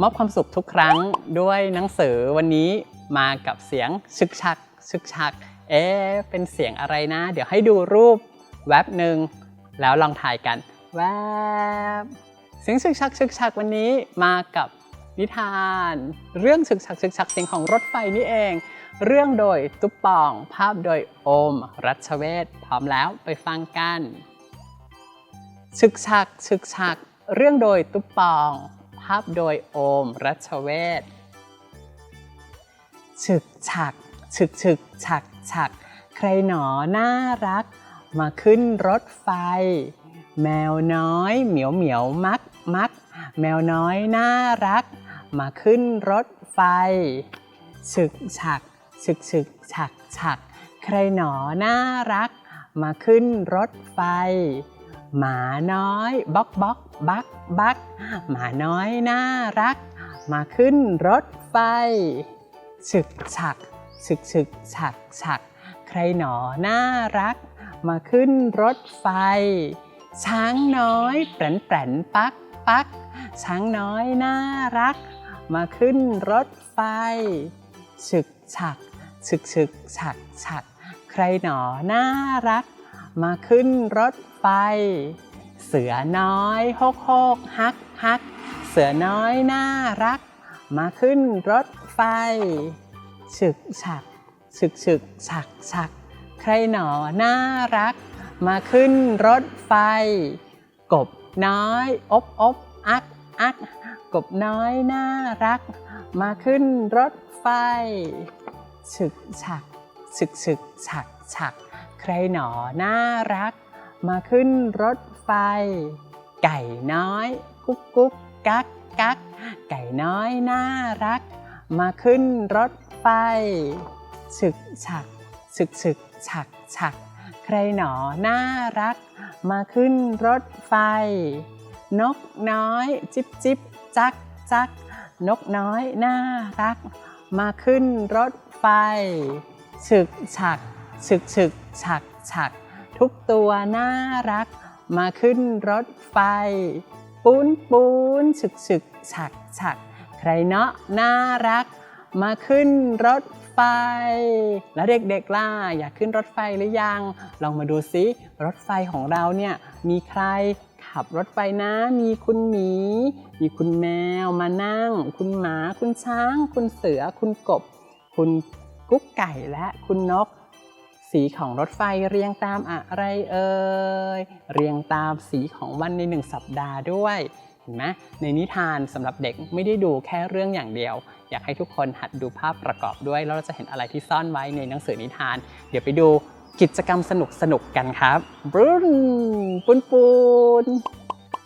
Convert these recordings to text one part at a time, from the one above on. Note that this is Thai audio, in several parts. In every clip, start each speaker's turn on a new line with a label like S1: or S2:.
S1: มอบความสุขทุกครั้งด้วยหนังสือวันนี้มากับเสียงชึกชักชึกชัก เอ๊เป็นเสียงอะไรนะ เดี๋ยวให้ดูรูปแวบหนึ่งแล้วลองถ่ายกันแวบเสียงชึกชักชึกชักวันนี้มากับนิทาน เรื่องชึกชักชึกชักเสียงของรถไฟนี่เอง เรื่องโดยตุ๊ปปอง ภาพโดยโอม รัชเวศพร้อมแล้วไปฟังกันชึกชักชึกชัก เรื่องโดยตุ๊ปปอง ภาพโดยโอมรัชเวศฉึกฉักฉึกฉึกฉักฉัก ใครหนอน่ารัก มาขึ้นรถไฟ แมวน้อยเหมียวเหมียวมักมัก แมวน้อยน่ารัก มาขึ้นรถไฟฉึกฉักฉึกฉึกฉักฉัก ใครหนอน่ารัก มาขึ้นรถไฟ หมาน้อยบ๊อกบ๊อกบักบักหมาน้อยน่ารัก มาขึ้นรถไฟฉึกฉักฉึกฉึกฉักฉัก ใครหนอน่ารัก มาขึ้นรถไฟ ช้างน้อยแปรนแปรนปักปัก ช้างน้อยน่ารัก มาขึ้นรถไฟฉึกฉักฉึกฉึกฉักฉัก ใครหนอน่ารัก มาขึ้นรถไฟ เสือน้อยโฮกโฮกฮักฮัก เสือน้อยน่ารัก มาขึ้นรถไฟ ฉึกฉัก ฉึกฉึกฉักฉัก ใครหนอน่ารัก มาขึ้นรถไฟ กบน้อยอบอบอักอัก กบน้อยน่ารัก มาขึ้นรถไฟ ฉึกฉัก ฉึกฉึกฉักฉัก ใครหนอน่ารัก มาขึ้นรถไฟ ไก่น้อย กุ๊กกุ๊กกักกักไก่น้อยน่ารัก มาขึ้นรถไฟฉึกฉักฉึกฉึกฉักฉักใครหนอน่ารัก มาขึ้นรถไฟ นกน้อย จิบจิบจักจักนกน้อยน่ารัก มาขึ้นรถไฟฉึกฉัก ฉึกฉึกฉักฉักทุกตัวน่ารัก มาขึ้นรถไฟ ปูนปูนฉึกฉึกฉักฉักใครเนาะน่ารัก มาขึ้นรถไฟ แล้วเด็กๆล่ะอยากขึ้นรถไฟหรือยัง ลองมาดูซิรถไฟของเราเนี่ยมีใครขับรถไฟนะมีคุณหมี มีคุณแมวมานั่ง คุณหมา คุณช้าง คุณเสือ คุณกบ คุณกุ๊กไก่และคุณนก สีของรถไฟเรียงตามอะไรเอ่ย เรียงตามสีของวันในหนึ่งสัปดาห์ด้วย เห็นไหมในนิทานสำหรับเด็กไม่ได้ดูแค่เรื่องอย่างเดียว อยากให้ทุกคนหัดดูภาพประกอบด้วย แล้วเราจะเห็นอะไรที่ซ่อนไว้ในหนังสือนิทาน เดี๋ยวไปดูกิจกรรมสนุกสนุกๆกันครับบรุนปุนปุน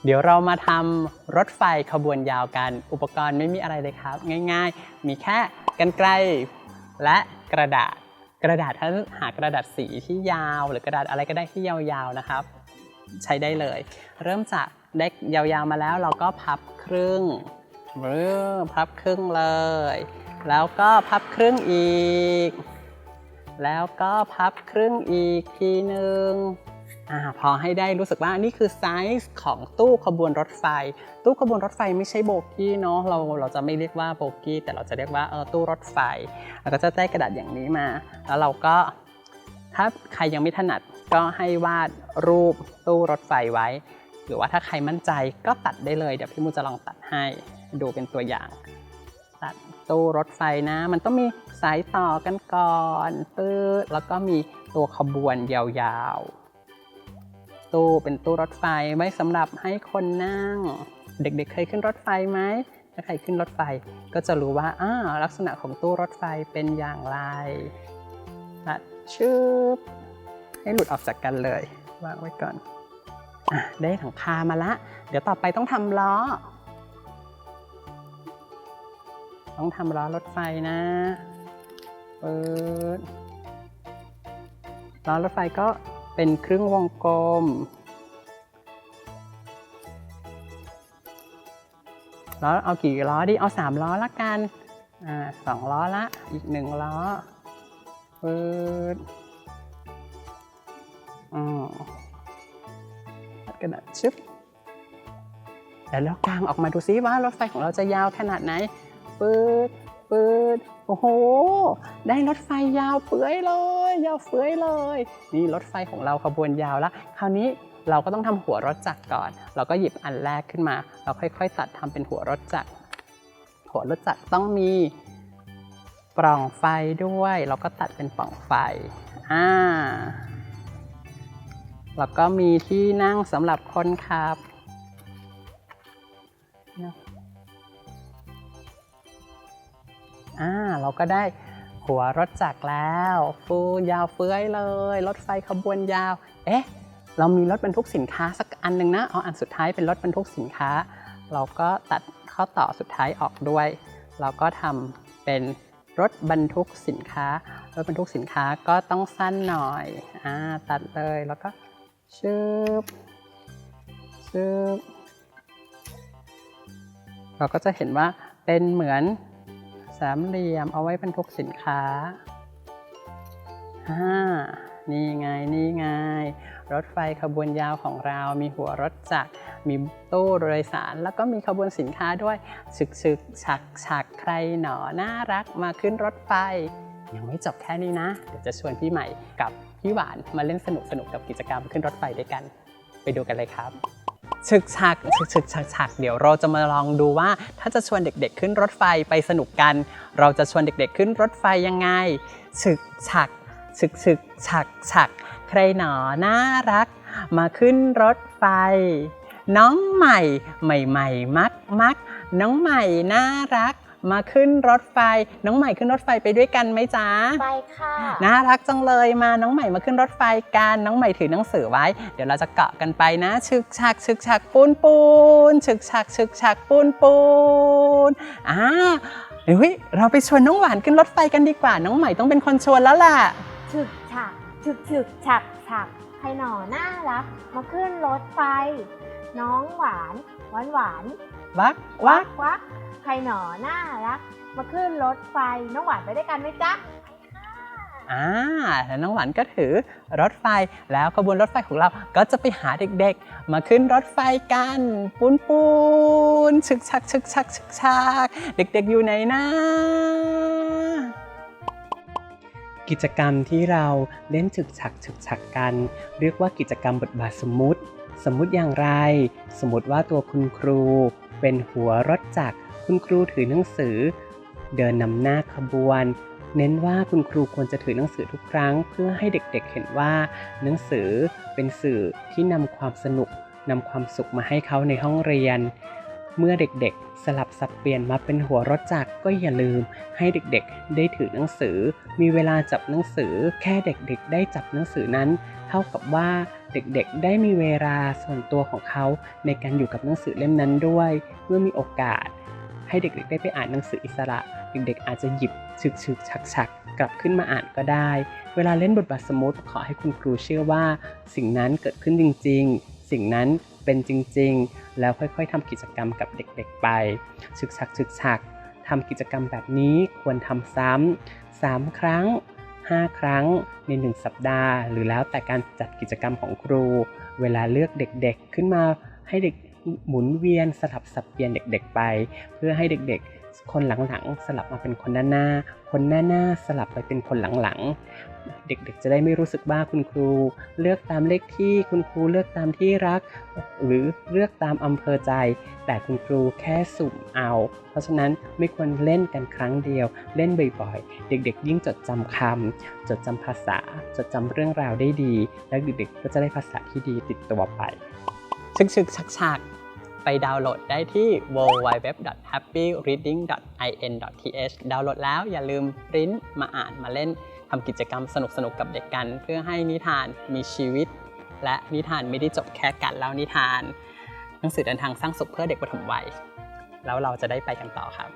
S1: เดี๋ยวเรามาทำรถไฟขบวนยาวกัน อุปกรณ์ไม่มีอะไรเลยครับ ง่าย ๆ มีแค่กันไกลและกระดาษ กระดาษถ้าหากระดาษสีที่ยาว หรือกระดาษอะไรก็ได้ที่ยาวๆนะครับ ใช้ได้เลย เริ่มจากได้ยาวๆมาแล้วเราก็พับครึ่งเออพับครึ่งเลย แล้วก็พับครึ่งอีก แล้วก็พับครึ่งอีกทีหนึ่ง อพอให้ได้รู้สึกว่านี่คือไซส์ของตู้ขบวนรถไฟ ตู้ขบวนรถไฟไม่ใช่โบกี้เนาะเราเราจะไม่เรียกว่าโบกี้แต่เราจะเรียกว่าเออตู้รถไฟเราก็จะได้กระดาษอย่างนี้มา แล้วเราก็ถ้าใครยังไม่ถนัดก็ให้วาดรูปตู้รถไฟไว้ หรือว่าถ้าใครมั่นใจก็ตัดได้เลย เดี๋ยวพี่มูจะลองตัดให้ดูเป็นตัวอย่าง ตัดตู้รถไฟนะ มันต้องมีสายต่อกันก่อนปื๊ดแล้วก็มีตัวขบวนยาวๆ ตู้เป็นตู้รถไฟไว้สำหรับให้คนนั่ง เด็กๆเคยขึ้นรถไฟไหมถ้าใครขึ้นรถไฟก็จะรู้ว่าอ้าลักษณะของตู้รถไฟเป็นอย่างไรตัดชืบให้หลุดออกจากกันเลยวางไว้ก่อนอได้ถังคามาละ เดี๋ยวต่อไปต้องทำล้อ ต้องทำล้อรถไฟนะเปิดล้อรถไฟก็ เป็นครึ่งวงกลม แล้อเอากี่ล้อดีเอาสามล้อละกัน อ่าสองล้อละ อีกหนึ่งล้อเปิดอ๋อกระดาษชึบเดี๋ยวเรากางออกมาดูซิว่ารถไฟของเราจะยาวขนาดไหนปืด ปืดโอ้โห ได้รถไฟยาวเฟื่อยเลย ยาวเฟื่อยเลย นี่รถไฟของเราขบวนยาวแล้ว คราวนี้เราก็ต้องทำหัวรถจักรก่อน เราก็หยิบอันแรกขึ้นมา เราค่อยๆ ตัดทำเป็นหัวรถจักร หัวรถจักรต้องมีปล่องไฟด้วย เราก็ตัดเป็นปล่องไฟ อ่า แล้วก็มีที่นั่งสำหรับคนขับ อ่าเราก็ได้หัวรถจักรแล้ว ฟูยาวเฟื้อยเลย รถไฟขบวนยาว เอ๊ะ เรามีรถบรรทุกสินค้าสักอันหนึ่งนะ เอาอันสุดท้ายเป็นรถบรรทุกสินค้า เราก็ตัดข้อต่อสุดท้ายออกด้วย เราก็ทำเป็นรถบรรทุกสินค้า รถบรรทุกสินค้าก็ต้องสั้นหน่อยอ่าตัดเลยแล้วก็ชึบชึบเราก็จะเห็นว่าเป็นเหมือน สามเหลี่ยมเอาไว้บรรทุกสินค้าอ่านี่ไงนี่ไง รถไฟขบวนยาวของเรา มีหัวรถจักร มีตู้โดยสาร แล้วก็มีขบวนสินค้าด้วยฉึกฉึกฉักฉักใครหนอ น่ารักมาขึ้นรถไฟ ยังไม่จบแค่นี้นะ เดี๋ยวจะชวนพี่ใหม่กับพี่หวานมาเล่นสนุกสนุกกับกิจกรรมขึ้นรถไฟด้วยกัน ไปดูกันเลยครับ ฉึกฉักฉึกฉึกฉักฉักเดี๋ยวเราจะมาลองดูว่าถ้าจะชวนเด็กๆ ขึ้นรถไฟไปสนุกกัน เราจะชวนเด็กๆ ขึ้นรถไฟยังไงฉึกฉักฉึกฉึกฉักฉักใครหนอน่ารัก มาขึ้นรถไฟ น้องใหม่ ใหม่ ๆ มักมักน้องใหม่น่ารัก มาขึ้นรถไฟ น้องใหม่ขึ้นรถไฟไปด้วยกันไหมจ๊ะ
S2: ไปค่ะ
S1: น่ารักจังเลยมาน้องใหม่มาขึ้นรถไฟกันน้องใหม่ถือหนังสือไว้ เดี๋ยวเราจะเกาะกันไปนะ ชึกฉักชึกฉักปูนปูนฉึกฉักฉึกฉักปูนปูนอ่าเฮ้ยเราไปชวนน้องหวานขึ้นรถไฟกันดีกว่า น้องใหม่ต้องเป็นคนชวนแล้วล่ะ
S2: ฉึกฉักฉึกฉึกฉักฉักใครหน่อน่ารัก มาขึ้นรถไฟ น้องหวานหวานหวาน
S1: วัก
S2: วั
S1: วัก
S2: กวัก ใครหน่อน่ารักมาขึ้นรถไฟน้องหวานไปด้วยกันไหมจ๊ะ
S1: อ่าแล้วน้องหวานก็ถือรถไฟแล้วขบวนรถไฟของเราก็จะไปหาเด็กๆ มาขึ้นรถไฟกันปูนปูนฉึกฉักฉึกฉักฉึกฉักเด็กๆอยู่ไหนนะกิจกรรมที่เราเล่นฉึกฉักฉึกฉักกัน เรียกว่ากิจกรรมบทบาทสมมติ สมมติอย่างไร สมมติว่าตัวคุณครู เป็นหัวรถจักร คุณครูถือหนังสือ เดินนำหน้าขบวน เน้นว่าคุณครูควรจะถือหนังสือทุกครั้ง เพื่อให้เด็กๆเห็นว่า หนังสือเป็นสื่อที่นำความสนุกนำความสุขมาให้เขาในห้องเรียน เมื่อเด็กๆ สลับสับเปลี่ยนมาเป็นหัวรถจักรก็อย่าลืม ให้เด็กๆ ได้ถือหนังสือ มีเวลาจับหนังสือ แค่เด็กๆ ได้จับหนังสือนั้น เท่ากับว่าเด็กๆ ได้มีเวลาส่วนตัวของเขาในการอยู่กับหนังสือเล่มนั้นด้วย เมื่อมีโอกาส ให้เด็กๆ ได้ไปอ่านหนังสืออิสระ เด็กๆ อาจจะหยิบฉึกฉึกฉักฉักกลับขึ้นมาอ่านก็ได้ เวลาเล่นบทบาทสมมติขอให้คุณครูเชื่อว่า สิ่งนั้นเกิดขึ้นจริง ๆ สิ่งนั้นเป็นจริง ๆ แล้วค่อยๆทำกิจกรรมกับเด็กๆ ไปฉึกฉักฉึกฉักทำกิจกรรมแบบนี้ควรทำซ้ำสามครั้ง 5 ครั้งใน 1 สัปดาห์ หรือแล้วแต่การจัดกิจกรรมของครู เวลาเลือกเด็กๆ ขึ้นมาให้เด็ก หมุนเวียนสลับสับเปลี่ยนเด็กๆไป เพื่อให้เด็กๆ คนหลังๆ สลับมาเป็นคนหน้าๆคนหน้าๆสลับไปเป็นคนหลังๆ เด็กๆ จะได้ไม่รู้สึกว่าคุณครู เลือกตามเลขที่คุณครูเลือกตามที่รัก หรือเลือกตามอำเภอใจ แต่คุณครูแค่สุ่มเอา เพราะฉะนั้นไม่ควรเล่นกันครั้งเดียว เล่นบ่อยๆ เด็กๆ ยิ่งจดจำคำจดจำภาษา จดจำเรื่องราวได้ดี และเด็กๆ ก็จะได้ภาษาที่ดีติดตัวไปชึกชึกชักชัก ไปดาวน์โหลดได้ที่ www.happyreading.in.th ดาวน์โหลดแล้วอย่าลืมปริ้นมาอ่านมาเล่นทำกิจกรรมสนุกๆกับเด็กกัน เพื่อให้นิทานมีชีวิต และนิทานไม่ได้จบแค่กันแล้วนิทาน หนังสือเดินทางสร้างสุขเพื่อเด็กปฐมวัย แล้วเราจะได้ไปกันต่อครับ